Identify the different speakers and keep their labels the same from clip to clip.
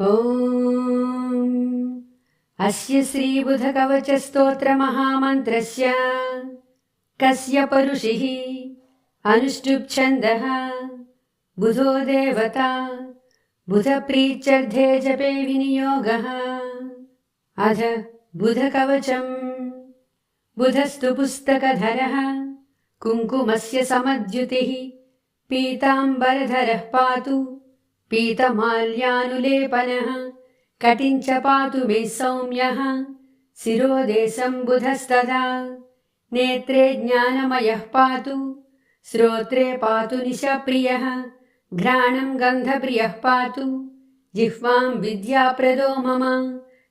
Speaker 1: ॐ। अस्य श्रीबुधकवचस्तोत्रमहामन्त्रस्य कस्य परुषिः अनुष्टुप्छन्दः बुधो देवता बुधप्रीत्यर्धे जपे विनियोगः अध बुधकवचम्। बुधस्तु पुस्तकधरः कुङ्कुमस्य समद्युतिः पीताम्बरधरः पातु पीतमाल्यानुलेपनः कटिञ्च पातु मे सौम्यः शिरोदेशम् बुधस्तदा नेत्रे ज्ञानमयः पातु श्रोत्रे पातु निशप्रियः घ्राणम् गन्धप्रियः पातु जिह्वाम् विद्याप्रदो मम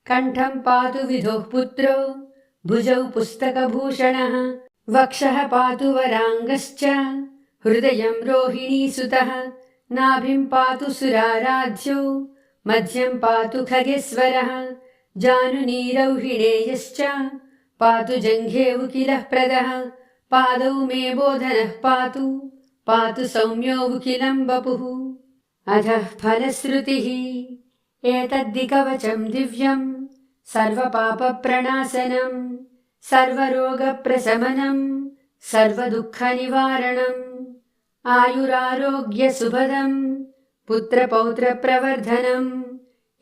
Speaker 1: कण्ठम् पातु विधोः पुत्रो भुजौ पुस्तकभूषणः वक्षः पातु वराङ्गश्च हृदयम् रोहिणीसुतः नाभिम् पातु सुराराध्यो मध्यम् पातु खगेश्वरः जानुनीरौहिणेयश्च पातु जङ्घे उकिलः प्रदः पादौ मे बोधनः पातु पातु सौम्यो उकिलम् वपुः। अधः फलश्रुतिः एतद्दिकवचम् दिव्यम् सर्वपापप्रणाशनम् सर्वरोगप्रशमनम् सर्वदुःखनिवारणम् आयुरारोग्यसुभदम् पुत्रपौत्रप्रवर्धनम्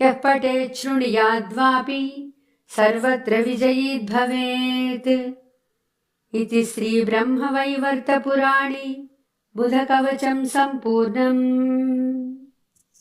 Speaker 1: यः पठेत् शृणुयाद्वापि सर्वत्र विजयीद्भवेत्। इति श्रीब्रह्मवैवर्तपुराणे बुधकवचम् सम्पूर्णम्